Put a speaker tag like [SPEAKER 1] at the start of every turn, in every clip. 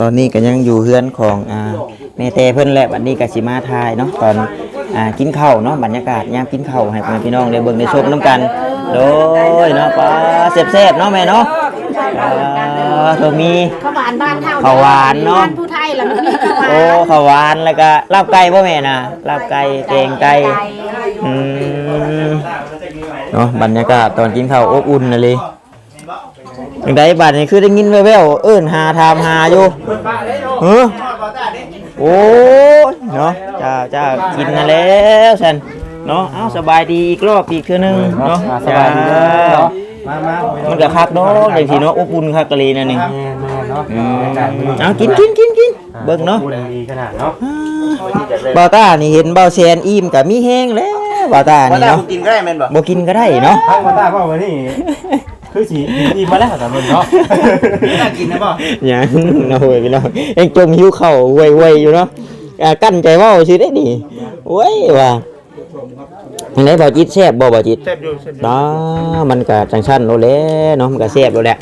[SPEAKER 1] ตอนนี้ก็ยังอยู่เฮือนของอ่าแม่เตเพิ่นแหละบัดนี้ก็สิมาทายเนาะตอนอ่ากินข้าวเนาะบรรยากาศยามกินข้าวให้พ่อแม่พี่น้องได้เบิ่งได้ชมนํกัน โดยเนาะป้าแซ่บๆเนาะแม่เนาะอ่าตัวมี
[SPEAKER 2] ข้าวหวานบ้านเฮา
[SPEAKER 1] ข้าวหวานเนอะ
[SPEAKER 2] บ้ผู้ไทยล้วมันมีข้าวหวาน
[SPEAKER 1] โอ้ข้าวหวานแล้วก็ลาบไก่บ่แม่น่ะลาบไก่แกงไก่อืมเนาะบรรยากาศตอนกินข้าวอบอุ่นน่ะเลย จังไดบัดนี้คือได้ยินแว่วๆเอิ้นหาถามหาอยู่เฮ้อโอ้ยเนาะจ้าจ้ากินมาแล้วสันเนาะเอ้าสบายดีอีกรอบอีกเทื่อนึงเนาะ
[SPEAKER 3] สบายดีเด้อ
[SPEAKER 1] จ้า
[SPEAKER 3] เนาะมามา
[SPEAKER 1] มันก็คักเนาะอย่างที่เนาะอบอุ่นคักกะลีนั่นนี่
[SPEAKER 3] แม่แม่เนาะ
[SPEAKER 1] อืมเอากินกินกินกินเบิ่งเนาะ
[SPEAKER 3] พูดดีขนาดเนาะ
[SPEAKER 1] บ่าวต้านี่เห็นบ่าวแซนอิ่มก็มีแห้งแล้วบ่าวต้านี่เนาะ
[SPEAKER 4] กินก็ได้แม่นบ่
[SPEAKER 1] บ่กินก็ได้เนาะ
[SPEAKER 3] พักมาตาพ่อวันนี้ คือสีดีมาแล้วแต่มันเนาะ
[SPEAKER 4] น่ากินนะบ่
[SPEAKER 1] หยังเนาะเว้ยพี่น้องยังจมหิวข้าวเว้ยๆอยู่เนาะอ่ากั้นใจเว้าซื่อได้นี่โอ้ยว่าอันไหนบ่จิตแซ่บบ่บ่จิต
[SPEAKER 4] แซ่บอยู่แซ่บ
[SPEAKER 1] đó mình cả chẳng sanh nó lé nó mình cả xẹp rồi đẹp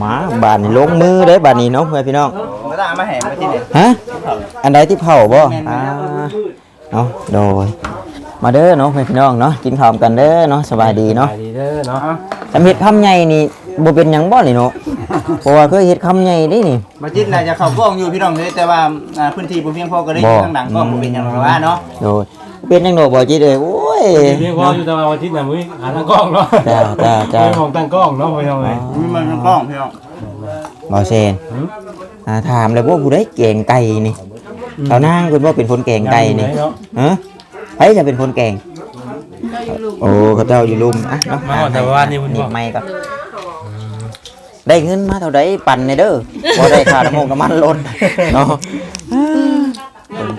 [SPEAKER 1] má bà này lốn mưa đấy bà này nó phải phi non
[SPEAKER 4] มาตามาแห่มาที่นี่
[SPEAKER 1] hả anh đấy tiếp hậu บ่ à nó rồi mà đứa nó phải phi non nó chín hòm cần đứa nó sờ bài đi
[SPEAKER 3] ดี
[SPEAKER 1] nó
[SPEAKER 3] เด้อเนาะ
[SPEAKER 1] ทำเห็ดคำใหญ่นี่บ่เป็นหยังบ่นี่เนาะเพราะว่าเคยเห็ดคำใหญ่นี่นี่
[SPEAKER 4] มาจิตน่าจะเข้ากล้องอยู่พี่น้องเด้แต่ว่าอ่าพื้นที่บ่เพียงพอก็ได้อยู่ข้างหลังกล้องบ่เป็นหยังหรอกว่าเนาะ
[SPEAKER 1] rồi เป็นยังโดบ่จิเด้อโอ้ย
[SPEAKER 3] เรียกว่าอยู่ตะวันวันที่ไหนมึงหาตั้งกล้องเนาะ
[SPEAKER 1] จ้าจ้าจ้า
[SPEAKER 3] มองตั้งกล้องเนาะไปทำไง
[SPEAKER 4] มีมันกล้องพี่น้อง
[SPEAKER 1] บ่เซนอ่าถามเลยว่าผู้ใดแกงไก่นี่เขานางเพิ่นว่าเป็นคนแกงไก่นี่
[SPEAKER 3] เนาะ
[SPEAKER 1] ฮะใครจะเป็นคนแกง โอ้เขาเจ้าอยู่ลุมอะเนาะ
[SPEAKER 3] มาแต่ว่านี่มัน
[SPEAKER 1] นี่
[SPEAKER 3] บอก
[SPEAKER 1] ไม่ก็ได้เงินมาเท่าใดปั่นในเด้อบ่ได้ค่าน้ำมันน้ำมันลดเนาะ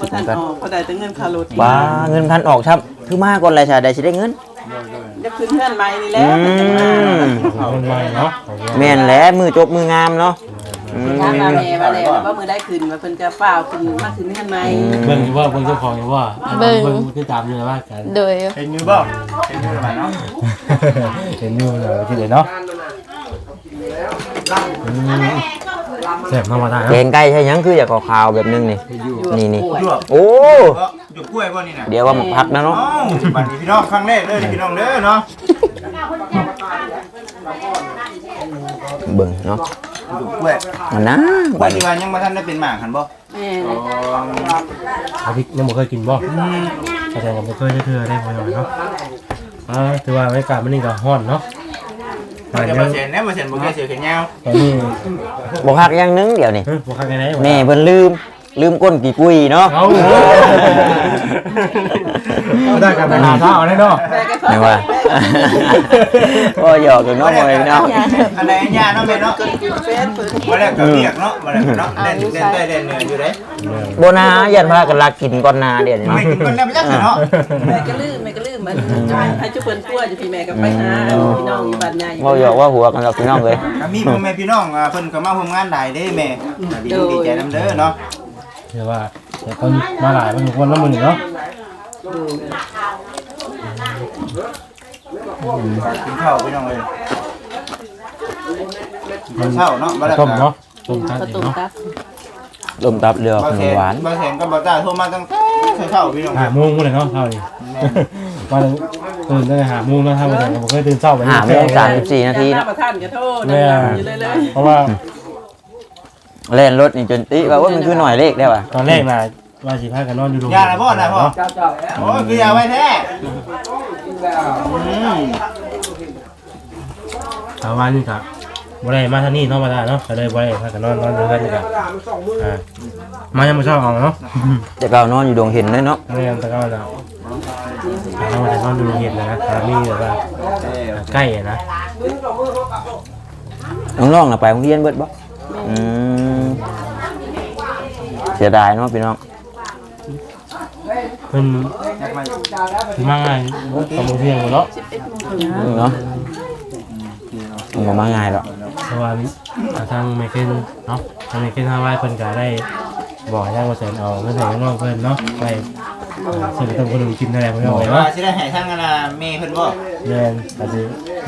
[SPEAKER 5] ประทานออกเขาได้แต่เงินคารถ
[SPEAKER 1] บ้าเงินพันออกครับคือมาก่อนเลยชาได้สิได้เงิน
[SPEAKER 5] จะขึ้นเพื่อนใหม่นี่แห
[SPEAKER 1] อื
[SPEAKER 5] ล้ว
[SPEAKER 1] ม
[SPEAKER 3] คนใหม่เนาะ
[SPEAKER 1] แม่นแหล้วมือจบมืองามเนาะอืม
[SPEAKER 5] ถามมาแม่ว่าแล้วว่ามือได้ขึ้นว่าเพิ่นจะเฝ้าขึ้นมาขึ้นเพื่อนใหม่
[SPEAKER 3] เบิ่งว่าเบิ่งเจ้าของว่าเบิ่งที่ตามอยู่ว่ากัน
[SPEAKER 6] โดย
[SPEAKER 4] เห็นอยู่บ่เห็นอยู่ประมาณเนาะ
[SPEAKER 3] เห็นอยู่เลยที่เด็ดเนาะแซ่บธรรมดา
[SPEAKER 1] แกงไก่ใช่หยังคืออยากขาวๆแบบนึงนี่ นี่นี่
[SPEAKER 4] หยวก
[SPEAKER 1] โอ้
[SPEAKER 4] ก็หยวกกล้วยบ่นี่น่ะ
[SPEAKER 1] เดี๋ยวว่ามันพักนะเนาะ
[SPEAKER 4] เอ้าบัดนี้พี่น้องครั้งแรกเด้อนี่พี่น้องเด้อเนาะ
[SPEAKER 1] เบิ่งเนาะ
[SPEAKER 4] ดูกล้วย
[SPEAKER 1] มันนะ
[SPEAKER 4] กล้วยนี่ว่ายังบ่ทันได้เป็นหมากหันบ่
[SPEAKER 5] แม่
[SPEAKER 3] อาพิกยังบ่เคยกินบ่แสดงว่าบ่เคยได้เทื่อได้พอยน่อยเนาะอ่าถือว่าบรรยากาศมันนี่ก็ฮ้อนเนาะ
[SPEAKER 4] บ่ได้บ่เซ็นแน่บ่เซ็นบ่เคยเสียแขนยาว
[SPEAKER 3] ตอนนี้
[SPEAKER 1] บ่พักอย่างนึงเดี๋ยวนี่
[SPEAKER 3] เฮ้ยบ่คักไงไหน
[SPEAKER 1] แม่เพิ่นลืม ลืมก้นกี่กุยเนาะ
[SPEAKER 3] เอาได้กันไปหาเช้าได้เนาะ
[SPEAKER 5] แม่ก็
[SPEAKER 1] ไม่ว่าก็หยอกกันเนาะพ่อแม่พี่น้อง
[SPEAKER 4] อันไหนอันยาเนาะแม่เนาะ
[SPEAKER 5] เฟซเพิ่น
[SPEAKER 4] บ่ได้ก็เรียกเนาะบ่ได้ก็เนาะเล่นเล่นใต้เล่นเหนืออยู่เด้
[SPEAKER 1] โบนายันพากันลักกินก่อนนาเดี๋ยวนี้
[SPEAKER 4] ไม่
[SPEAKER 1] เนาะ
[SPEAKER 4] กินคนแล้วไปจักเนาะ
[SPEAKER 5] แม่ก็ลืมแม่ก็ลืมมันให้จุเพิ่นทั่วจะพี่แม่ก็ไปหาพี่น้องอยู่บ้านใหญ่
[SPEAKER 1] เว่าหยอกว่าหัวกันหรอกพี่น้องเลย
[SPEAKER 4] ก็มีพ่อแม่พี่น้องอ่าเพิ่นก็มาร่วมงานหลายเด้แม่ดีดีใจนํเด้อเนาะ
[SPEAKER 3] เดี๋ยวว่าเดี๋ยวคนมาหลายมันคนละมื้อนี่เนาะ
[SPEAKER 4] กินข้าวพี่น้องเอ้ยกินข้าวเนาะบ่ได้
[SPEAKER 3] ต้มเนาะต้มกัน
[SPEAKER 5] ประตู
[SPEAKER 3] เนาะ
[SPEAKER 5] ตับ
[SPEAKER 1] ลมตับเรือขนมหวาน
[SPEAKER 4] บ่แข็งก็บ่ตาโทรมาตั้งแต่เช้าพี่น้อง
[SPEAKER 3] หาโมงมื้อเลยเนาะเท่านี้มาตื่นตั้งแต่หาโมงแล้วทำมาแต่ผมเคยตื่นเช้าไป
[SPEAKER 1] ห้าโมงสามสิบสี่นาทีเนาะ
[SPEAKER 5] ประทานก็โทษนะอยู่เลยเลย
[SPEAKER 3] เพราะว่า
[SPEAKER 1] เล่นรถนี่จนติว่าว่ามันคือหน่อยเลขได้ป่ะ
[SPEAKER 3] ตอนแรกน่ะว่าสิพากันนอนอยู่โรง
[SPEAKER 4] ยาละบ่น่ะพ่อโอ้ยคือยาไว้แท้อืม
[SPEAKER 3] ถามว่านี่ครับบ่ได้มาทางนี้เนาะมาได้เนาะก็เลยบ่ได้พากันนอนนอนอยู่กันนี่ก็อ่ามายังบ่ชอบเอาเนาะ
[SPEAKER 1] แต่เรานอนอยู่ดวงเห็นเลยเนาะ
[SPEAKER 3] เรียนตะก้าแล้วเรามาแต่นอนดูโรงเรียนนะสามีแบบว่าใกล้อะนะ
[SPEAKER 1] น้องๆน่ะไปโรงเรียนเบิดบ่อืมเสียดายเนาะพี่น้อง
[SPEAKER 3] เพิ่นมาง่ายกับโรงเรียนหมดเนาะ
[SPEAKER 1] เนาะมันบ่มาง่ายหรอก
[SPEAKER 3] เพราะว่าทางเมเคนเนาะทางเมเคนทางไว้เพิ่นก็ได้บอกให้ทางเกษตรเอาเงินให้น้องเพิ่นเนาะไปซื้อต้มขนมกินอะไรพวกนี้
[SPEAKER 4] บอก
[SPEAKER 3] ไว้
[SPEAKER 4] ว่า
[SPEAKER 3] เนาะ
[SPEAKER 4] สิได้ให้ทางอันน่ะแม่เพิ่นบ่
[SPEAKER 3] เรียนอาจจะ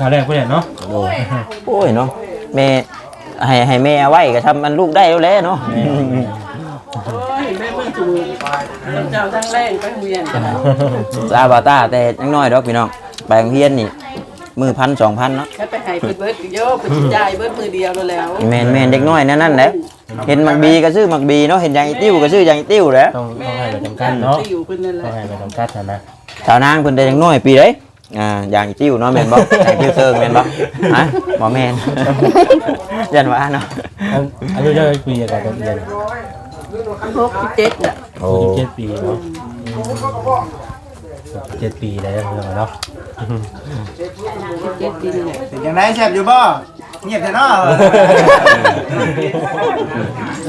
[SPEAKER 3] คราวแรกเพิ่นเนาะ
[SPEAKER 1] โอ้ยเนาะแม่ให้ให้แม่เอาไว้ก็ทำมันลูกได้แล้วแหละเนาะ
[SPEAKER 5] โอ้ยแม่เพิ่ง จูต้องเจ้าทั้งแรงไปโรงเรียนกันนะ
[SPEAKER 1] ซาบาตาแต่ยังน้อยดอกพี่น้องไปโรงเรียนนี่มือพันสองพันเนาะ
[SPEAKER 5] แค่ไปให้เพิ่นเบิดเยอะเพิ่นสิจ่ายเบิดมือเดียวแล้ว
[SPEAKER 1] แม่นแม่นเด็กน้อยนั่นนั่นแหละเห็นมักบีก็ซื้อมักบีเนาะเห็นยางอีติ้วก็ซื้อยางอีติ้วแหล้ว
[SPEAKER 3] ต้องต้องให้ไปจำกัดเนาะ
[SPEAKER 5] ที่อยู่เพิ่นนั่นแห
[SPEAKER 3] ต้อ
[SPEAKER 5] ละ
[SPEAKER 3] งให้ไปจำกัดนะนะ
[SPEAKER 1] สาวนางเพิ่นได้ยังน้อยปีเด้อ่ายางอีติ้วเนาะแม่นบ่ยางอีติ้วเซิงแม่นบ่ฮะบ่แม่นยันว่าเนาะ
[SPEAKER 3] อันอายุเท่าไหร่ปีอะไรกันเรียน
[SPEAKER 5] หกสิบเจ็ดอะ
[SPEAKER 1] โอ้
[SPEAKER 3] สิบเจ็ดปีเนาะสิบเจ็ดปีได้แล้วเนาะ
[SPEAKER 5] สิบเจ็ดปีนี่แหละ
[SPEAKER 4] เป็นจังไดแซ่บอยู่บ่เงียบแต่เนาะ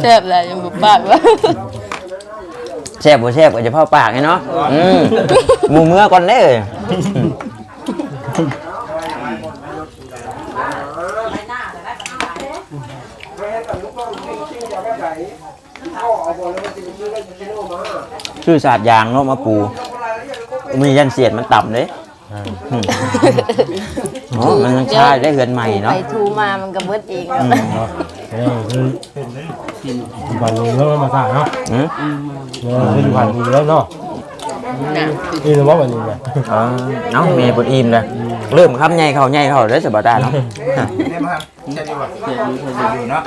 [SPEAKER 6] แซ่บแหละยังบ่ปากว่า
[SPEAKER 1] แซ่บบ่แซ่บก็จะเข้าปากไงเนาะอืมหมู่เมื่อก่อนเด้อ ชื่อศาสตร์ยางเนาะมาปู มียันเสียดมันต่ำเลย
[SPEAKER 3] อ่า
[SPEAKER 1] อืมอ๋อมันยังใช้ได้เฮือนใหม่เนาะ
[SPEAKER 6] ไปทูมามันก็เบิดเอง
[SPEAKER 1] อืม
[SPEAKER 3] เนาะนี่คือวันนี้ก็มาสายเนาะ
[SPEAKER 1] อืม
[SPEAKER 3] เนี่ยคือวันนี้แล้วเนาะนี่ถือว่าวันนี้เนี่ย
[SPEAKER 1] เออเนาะเมียปวดอิ่มเลย เริ่มคำใหญ่เขาใหญ่เขาได้สบายได้เนาะ
[SPEAKER 4] ได้บ่ครับแซ่บอยู่บ่แซ่บอยู่แซ่บอยู่เนาะ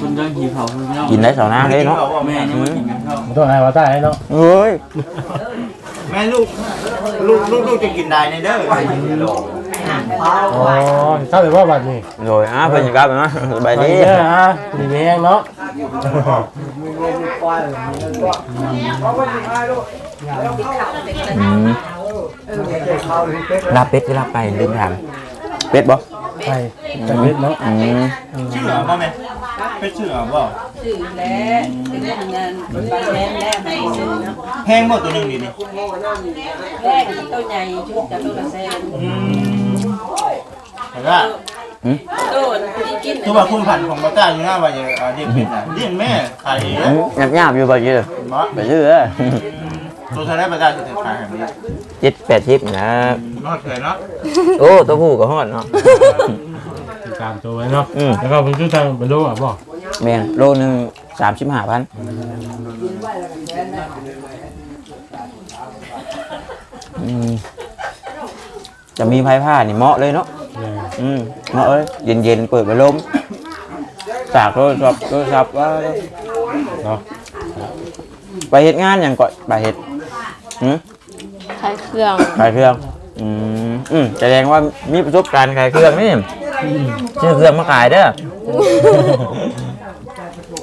[SPEAKER 7] คุณยังหิวเขาคุณยัง
[SPEAKER 1] กินได้สองน้ำเลยเนาะ
[SPEAKER 7] แม่ยังไม่กินกันข้าว
[SPEAKER 3] มันต้องให้ว่าใต้เนาะ
[SPEAKER 1] เฮ้ย
[SPEAKER 4] แม่ลูกลูกลูกลูกจะกินได้ในเด้อ
[SPEAKER 3] อ๋อทราบเลยว่าวันนี้
[SPEAKER 1] rồi á bây giờ các bạn nói bài
[SPEAKER 3] ไป
[SPEAKER 1] đi
[SPEAKER 3] เยอะอะดีแม่งเนาะ
[SPEAKER 1] lạp bếp cái lạp này đừng làm bếp bó
[SPEAKER 3] ไปจังเวทเนาะ
[SPEAKER 1] ừ.
[SPEAKER 4] ชื่อเหรอบ่แม่เป็นชื่อเหรอบ่
[SPEAKER 5] ชื่อแล้วเป็นเรื่องงานบางแม่แล้วให้ซื้อเนาะ
[SPEAKER 4] แพงบ่ตัวหนึงนี่นี่
[SPEAKER 5] แรกที่ตัวใหญ่ชุดกับตัวละแสน
[SPEAKER 4] แต่ว่า
[SPEAKER 1] Ừ.
[SPEAKER 5] ตัวที่กิน
[SPEAKER 4] คือว่าคุณผันของบ่ต้าอยู่นะว่าจะเอาเลี้ยงเป็ดน่ะเลี้ยงแม่ขายเอง
[SPEAKER 1] Ừ. nhạp nhạp vô bao nhiêu
[SPEAKER 4] บ่
[SPEAKER 1] bài dư á
[SPEAKER 4] ตัวเท่าไหร่บ่ต้าสิขายให้มัน
[SPEAKER 1] chết bẹt chip nè
[SPEAKER 4] นอดเคยเนาะ
[SPEAKER 1] ô tôi phu có hòn nó
[SPEAKER 3] ตามตัวไว้เนาะ
[SPEAKER 1] อืม
[SPEAKER 3] แล้วก็เป็นชื่อทางเป็นโลอะบ่
[SPEAKER 1] men lô nưng sám chim hạ bán ừ. จะมีไพ่ผ้านี่เหมาะเลยเนาะ
[SPEAKER 3] เนี่ย
[SPEAKER 1] อืมเหมาะเลยเย็นเย็นๆเปิดไปลมสากโทรศัพท์โทรศัพท์ว่า
[SPEAKER 3] เนาะ
[SPEAKER 1] ไปเฮ็ดงานอย่างก่อนไปเฮ็ด หืม
[SPEAKER 6] ขายเครื่อง
[SPEAKER 1] ขายเครื่อง อืมอืมแสดงว่ามีประสบการณ์ขายเครื่องนี่ชื่อเครื่องมาขายเด้อ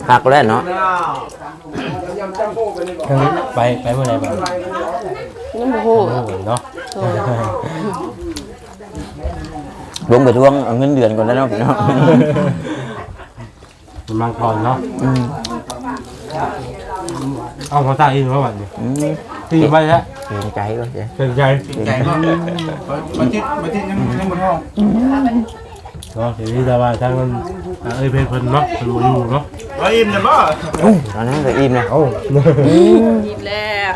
[SPEAKER 1] หักแล้วเนาะ
[SPEAKER 3] ครั้งนี้ไปไปเมื่อไหร่บ้าง
[SPEAKER 6] ยังบ่ฮู้
[SPEAKER 3] โอ้โหเนาะ
[SPEAKER 6] โอ้ย
[SPEAKER 1] ลงไปทวงเอาเงินเดือนก่อนแล้วเนาะพี่น้อง
[SPEAKER 3] มันมังกรเนาะ
[SPEAKER 1] อืม
[SPEAKER 3] เอาเขาตาอินว่าวันนี้
[SPEAKER 1] อืม
[SPEAKER 3] ตีไปแล้ว
[SPEAKER 1] เกรงใจก่อนเจ้
[SPEAKER 3] เป็นใจ
[SPEAKER 4] ใจบ่บ่ติดบ่ติดยังยังบ่ท้อง
[SPEAKER 3] เนาะเดี๋ยวนี้จะว่าทางมันอ่าเอ้ยเพนเพิ่นเนาะเพิ่นบ่อยู่เนาะ
[SPEAKER 4] บ่อิ่มนะบ่
[SPEAKER 1] อู้ตอนนั้นก็อิ่มเลย
[SPEAKER 3] เอ้า
[SPEAKER 5] กินแล้ว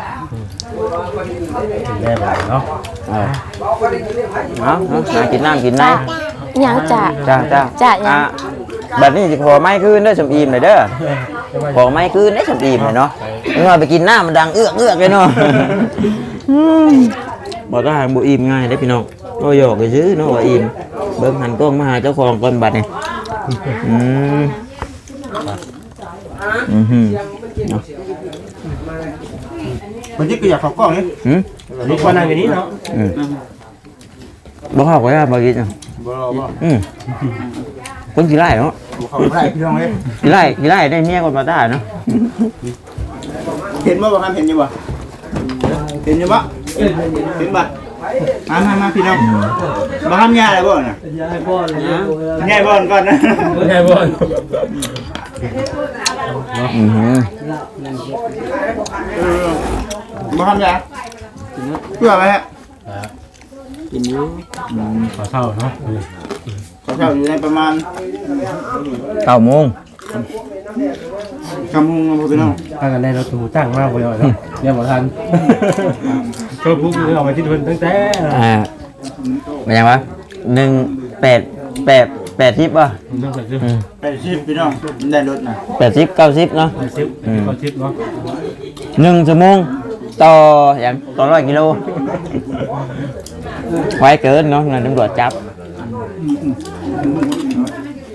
[SPEAKER 3] แม่บ่เนาะ
[SPEAKER 1] เออเอาเอาหากินน้ำกินน้
[SPEAKER 6] หยังจ้ะำ
[SPEAKER 1] จ้าจ้า
[SPEAKER 6] จ้ะยัง
[SPEAKER 1] อะบัดนี้สิขอไม้คืนเด้อสมอิ่มเลยเด้อ
[SPEAKER 3] จะว่า
[SPEAKER 1] ขอไม้คืนได้สมอิ่มเลยเนาะเมื่อไปกินน้ำมันดังเอื้อกเอื้อกเลยเนาะบอกก็หางบุอิ่มง่ายได้อพี่น้องโอ้ยอกไปซื้อเนาะว่าอิ่มเบิ่งหันกล้องมาหาเจ้าของก่อนบัดนี่อืมอือหือเนาะ
[SPEAKER 4] บ่ติดก็อยากเข้ากล้องนี่
[SPEAKER 1] หืม
[SPEAKER 3] ลูกว่านั่งอย่างนี้เนาะ
[SPEAKER 1] อืมบ่เข้าไปอะบ่กินอะ
[SPEAKER 4] บ่รอบ่
[SPEAKER 1] อืม คนสิไล่เนาะ
[SPEAKER 4] บ่เข้าได้พี่น้องเอ้ย
[SPEAKER 1] สิไล่สิไล่ได้เมียก่อนมาได้เนาะ
[SPEAKER 4] เห็นบ่บ่ครับเห็นอยู่บ่เห็นอยู่บ่เห็นบ่มามามาพี่น้องบ่ทำยาอะไรบ่น่ะยาให้บ่นะยาบ่อนก่อนนะ
[SPEAKER 3] แค่บ่น
[SPEAKER 1] อือหือ
[SPEAKER 4] เออบ่ทำยาเพื่ออะไรฮะ
[SPEAKER 7] กินอยู่
[SPEAKER 3] ขอเศร้าเนาะ
[SPEAKER 4] เขาเช่าอยู่ในประมาณ
[SPEAKER 1] เก้าโมง
[SPEAKER 4] กำมุงครับพี่น้อง
[SPEAKER 3] ถ้ากันได้เราถูตั้งมากเลยเนาะยังบ่ทันก็พุ่งเอาไปที่เพิ่นตั้งแต่
[SPEAKER 1] อ่าเป็นยังวะหนึ่งแปดแปดแปดสิบป่ะ
[SPEAKER 3] มันต้องใส่ชื่อ
[SPEAKER 1] อืม
[SPEAKER 4] ไปชิมพี่น้องได้รถนะ
[SPEAKER 1] แปดสิบเก้าสิบเนาะ
[SPEAKER 3] ใส่ชิปก็ชิปเนาะ
[SPEAKER 1] หนึ่งชั่วโมงต่ออย่างต่อร้อยกิโลไว้เกินเนาะเงินตำรวจจับ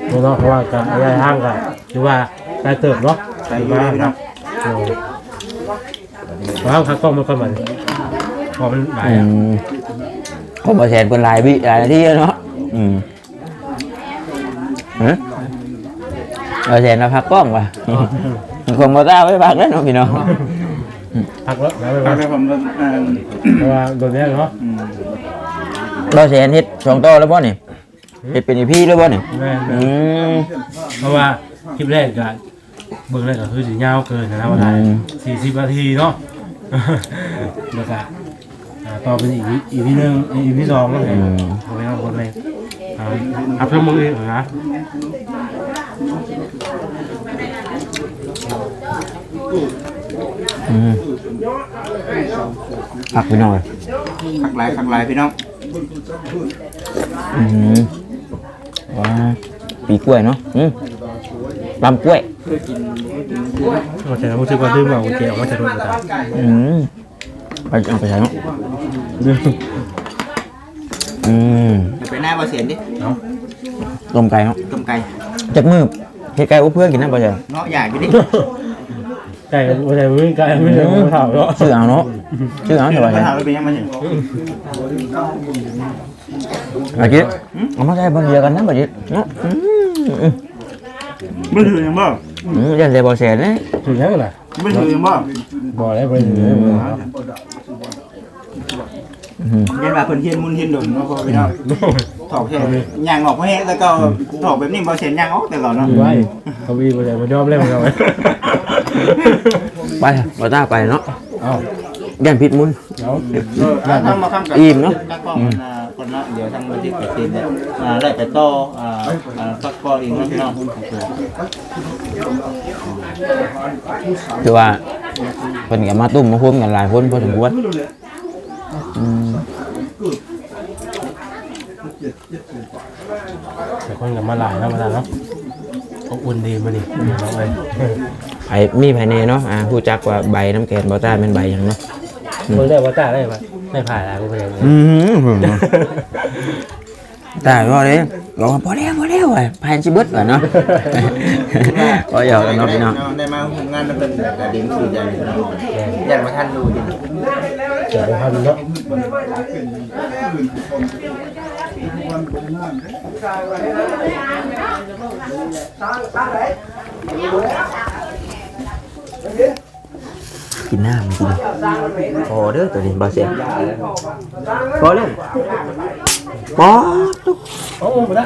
[SPEAKER 3] เพราะว่าการระยะทางกันหรือว่าการเติบเนาะ
[SPEAKER 4] ใส่อยู่เลยพี่น้อง
[SPEAKER 3] ว้าวคักกล้องมันก็เหมือนพอมันหลาย
[SPEAKER 1] อื
[SPEAKER 3] อะ
[SPEAKER 1] มผมมาแทนเป็นหลายวิหลายนาทีแล้วเนาะอืมฮะมาแทนมาพักกล้องว่ะคงมาต้าไว้พักแล้วเนาะพี่น้อง
[SPEAKER 3] พักแล้วแล้วไป
[SPEAKER 4] ทา
[SPEAKER 3] พั
[SPEAKER 4] ง
[SPEAKER 3] ก
[SPEAKER 4] ไปผมก็อ่า
[SPEAKER 3] เพราะว่าโดนแย่เนาะ
[SPEAKER 4] อืม
[SPEAKER 1] เราแทนเฮ็ดสองโตแล้วบ่นี่ เฮ็ดเป็นอีพีแล้วบ่นี่
[SPEAKER 3] แม่
[SPEAKER 1] อืม
[SPEAKER 3] เพราะว่าคลิปแรกก็เบื้องแรกก็คือสียาวเกินนะว่าได้
[SPEAKER 1] อืม
[SPEAKER 3] สี่สิบนาทีเนาะ แล้วก็อ่าต่อเป็นอีกอีกที่หนึ่งอีกที่สองนั่นเองโอ้ยเอาคนเลยอ่าอัพเพิ่มมืออีกนะ
[SPEAKER 1] อืมพักไปหน่อย
[SPEAKER 4] ขักหลายขักหลายพี่น้อง
[SPEAKER 1] อืมว้าปีกล้วยเนาะอืมลำกล้วย
[SPEAKER 3] โอเครู้สึกว่าดื้อมาโอเคออกมาจะโดนตา
[SPEAKER 1] อืมไปเอาไปใช้เนาะอืม
[SPEAKER 4] เดี๋ยวไปหน้าบ่เสียนดิ
[SPEAKER 3] เนาะ
[SPEAKER 1] ต้มไก่เนาะ
[SPEAKER 4] ต้มไก่
[SPEAKER 1] จากมือเฮ็ดไก่อบเพื่อนกินนะบ่ใช่
[SPEAKER 4] เนาะอยากอยู่ดิ
[SPEAKER 3] ไก่โอเคไม่ไก่ไม่ได้ไม่เท่าเนาะ
[SPEAKER 1] ชื่อเอาเนาะชื่อเอา
[SPEAKER 4] เห็
[SPEAKER 1] ใช่
[SPEAKER 4] น
[SPEAKER 1] ป่ะ
[SPEAKER 4] ปัญ
[SPEAKER 1] ใช่
[SPEAKER 4] หาเราเป็นยังไงเนี่ย
[SPEAKER 1] เอกี้เอามาใช้บางเดียวกันนะบ่จิเนาะอืมอืม
[SPEAKER 4] ไม่ถือยังบ่
[SPEAKER 1] อืมยันเลยบ่แสนเลย
[SPEAKER 3] ถึงแล้วเหรอ
[SPEAKER 4] ไม่ถือยังบ่
[SPEAKER 3] บอกแล้วไปถึงแล้ว
[SPEAKER 1] อืม
[SPEAKER 4] เรียนว่าเพิ่นเฮียนมุนเฮียนดนเนาะพ่อพี่น้อง ถอกแค่ย่างออกบ่แห้งแต่ก็ถอกแบบนี้บ่เสียนย่างออกแต่ก่อนเนาะ
[SPEAKER 3] ไว้เขาวีมาเลยมายอมเล่นมาเลย
[SPEAKER 1] ไปบ่ต้าไปเนาะ
[SPEAKER 3] เอ้า
[SPEAKER 1] ยันผิดมุน
[SPEAKER 3] เนาะ
[SPEAKER 4] เออทางมาค้ำกับ
[SPEAKER 1] อิ่มเนอะ
[SPEAKER 4] ตั้งกล้องมันอ่าคนละเดี๋ยวทางบันทึกไปติดเนี่ยอ่าได้แต่ต่ออ่าอ่าตักกอเองเนาะพี่น้องโอเค
[SPEAKER 1] คือว่าเพิ่นก็มาตุ้มมาพุ่มกันหลายคนพอสมควรอืม
[SPEAKER 3] แต่คนกับมาหลายแล้วมาแล้วเนาะอบอุ่นดีมาดิน้องเอ้ย
[SPEAKER 1] ไผมีภายในเนาะอ่าฮู้จักว่าใบน้ำแกนบ่ต้าเป็นใบหยังเนาะ
[SPEAKER 3] คนได้ว่าจ้าได้ปะได้ผ่านแล้วก็ไปเลย
[SPEAKER 1] อืมตายบ่เด้บอกว่าบ่แล้วบ่แล้วอะพายสิเบิดว่ะเนาะบ่หยอกกันเนาะพี่น้อง
[SPEAKER 4] ได้มาทำงานแล้วเป็นแต่เด็กสื่อใหญ่พี่น้องยันมาท่านดูดิ
[SPEAKER 3] เกิดเป็นพันเนาะ
[SPEAKER 1] กินน้ำกินพอเด้อตัวนี้บ่เสียพอแล้วพอตุ๊ก
[SPEAKER 3] โอ้โหมาได้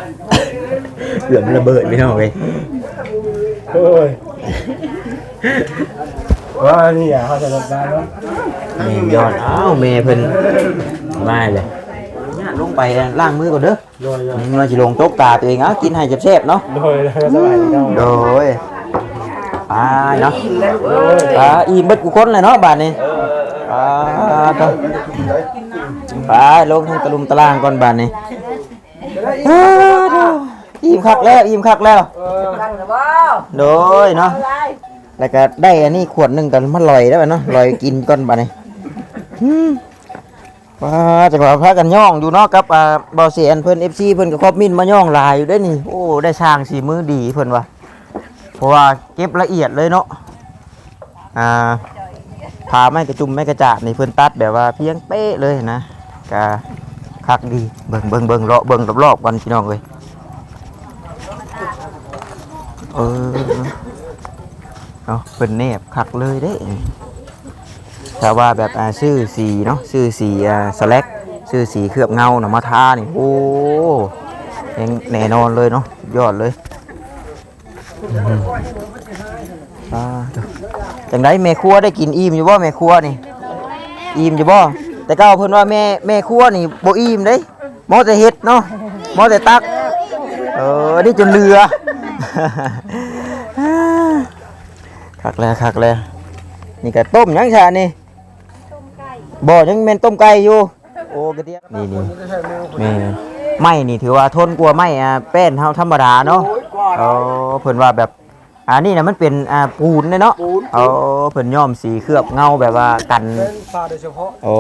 [SPEAKER 1] เกือบระเบิดพี่น้องเว้ย
[SPEAKER 3] โอ้ยว่านี่อะเขาจะลดได้เนาะ
[SPEAKER 1] แม่ยอดอ้าวแม่เพิ่นมาเลยเนี่ย ลงไปล้างมือก่อนเด้อ
[SPEAKER 3] โดย
[SPEAKER 1] อืมเราสิลงโต๊ะตาตัวเองเอ้ากินให้แซ่บๆเนาะ
[SPEAKER 3] โดยแล้วก็สบายดีเนาะ
[SPEAKER 1] โดยไปเนาะอ่าอิ่มเบิดกูคนเลยเนาะบาดนี้อ่าต้องไปลงทางตะลุมตะลางก่อนบาดนี้อ่าโธ่อิ่มคักแล้วอิ่มคักแล้วโดยเนาะแล้วก็ได้อันนี้ขวดหนึงกันมาลอยได้ป่ะเนาะลอยกินก่อนบาดนี้อืม ว้าจะขอพากันย่องอยู่เนาะกับอ่าเบาเสียนเพิ่น FC เพิ่นก็ครอบมินมาย่องลายอยู่ได้อนี่โอ้ได้สร้างสีมือดีเพิ่นว่าเพราะว่าเก็บละเอียดเลยเนาะอ่าพาไม่กระจุมไม่กระจาดนี่เพิ่นตัดแบบว่าเพียงเป๊ะเลยนะกะคักดีเบิ่งเบิ่งเบิ่งเลาะเบิ่งรอบๆกันพี่น้องเอ้ยเออเอาเพิ่นแนบคักเลยเด้ ถ้าว่าแบบอ่าซื้อสีเนาะซื้อสีอ่าสแลกซื้อสีเคลือบเงาเนาะมาทานี่โอ้ยังแน่นอนเลยเนาะยอดเลยอ่าจังไดแม่ครัวได้กินอิ่มอยู่บ่แม่ครัวนี่อิ่มอยู่บ่แต่เก้าเพิ่นว่าแม่แม่ครัวนี่บ่อิ่มเด้มอแต่เฮ็ดเนาะมอแต่ตักเออนี่จนเรือคักแล้วคักแล้วนี่ก็ต้มยังชานี่ บ่ยังแม่นต้มไก่อยู่ โอ้กระเทียมนี่นี่แม่ไม้นี่ถือว่าทนกว่าไม้อ่าแป้นเฮาธรรมดาเนาะเออเพิ่นว่าแบบอันนี้นะมันเป็นอ่าปูนเนาะเออเพิ่นย้อมสีเคลือบเงาแบบว่ากัน
[SPEAKER 8] เป็นฝาโดยเฉพาะ
[SPEAKER 1] โอ้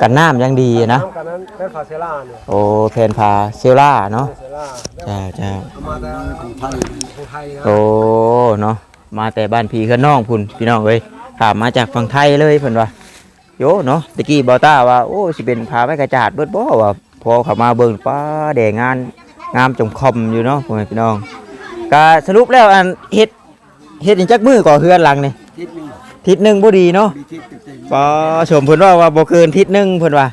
[SPEAKER 1] กันน้ำอยังดีนะ
[SPEAKER 8] น้ำกันนั้นเป็นฝาเซล่าเนี่ย
[SPEAKER 1] โอ้แพนพาเซลล่าเนาะ
[SPEAKER 8] เซล่า
[SPEAKER 1] จ้าจ้า
[SPEAKER 8] เอามาแต่ของไทยของไทยนะ
[SPEAKER 1] โอ้เนาะมาแต่บ้านพี่คือน้องพุ่นพี่น้องเอ้ยถามมาจากฝั่งไทยเลยเพิ่นว่า โยเนาะตะกี้บอต้าว่าโอ้สิเป็นพาไม้กระจาดเบิดบ่ว่าพอเข้ามาเบิ่งป้าแดงงานงามจงคอมอยู่เนาะพ่อแม่พี่น้องก็สรุปแล้วอันเฮ็ดเฮ็ดอีจักมือก่อเฮือนหลังนี่ทิศหนึงบ่ดีเนาะป้าชมเพิ่นว่าว่าบ่เกินทิศหนึงเพิ่นว่า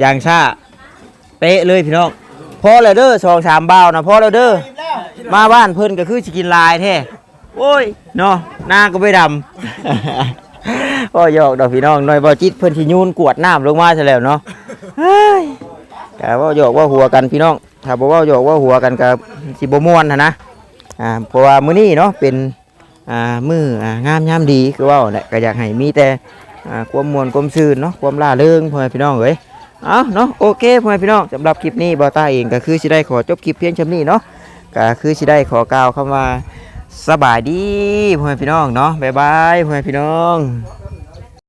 [SPEAKER 1] อย่างช้าเป๊ะเลยพี่น้องพอแล้วเด้อสองสามบ่าวนะพอแล้วเด้อมาบ้านเพิ่นก็คือสิกินลายแท้โอ้ยเนาะหน้าก็ไม่ดำ ก็หยอกดอกพี่น้องหน่อยบ่จิตเพิ่นสิยูนกวดน้ำลงมาซะแล้วเนาะเฮ้ยแต่ว่าหยอกว่าหัวกันพี่น้องถ้าบ่เว่าหยอกว่าหัวกันก็สิบ่ม่วนหั้นนะอ่าเพราะว่ามื้อนี้เนาะเป็นอ่ามื้ออ่างามยามดีคือเว่าแหละก็อยากให้มีแต่อ่าความม่วนความซื่นเนาะความร่าเริงพ่อแม่พี่น้องเอ้ยเอาเนาะโอเคพ่อแม่พี่น้องสำหรับคลิปนี้บ่าวต้าเองก็คือสิได้ขอจบคลิปเพียงเท่านี้เนาะก็คือสิได้ขอกล่าวคำว่าสบายดีพ่อแม่พี่น้องเนาะบ๊ายบายพ่อแม่พี่น้อง
[SPEAKER 8] บ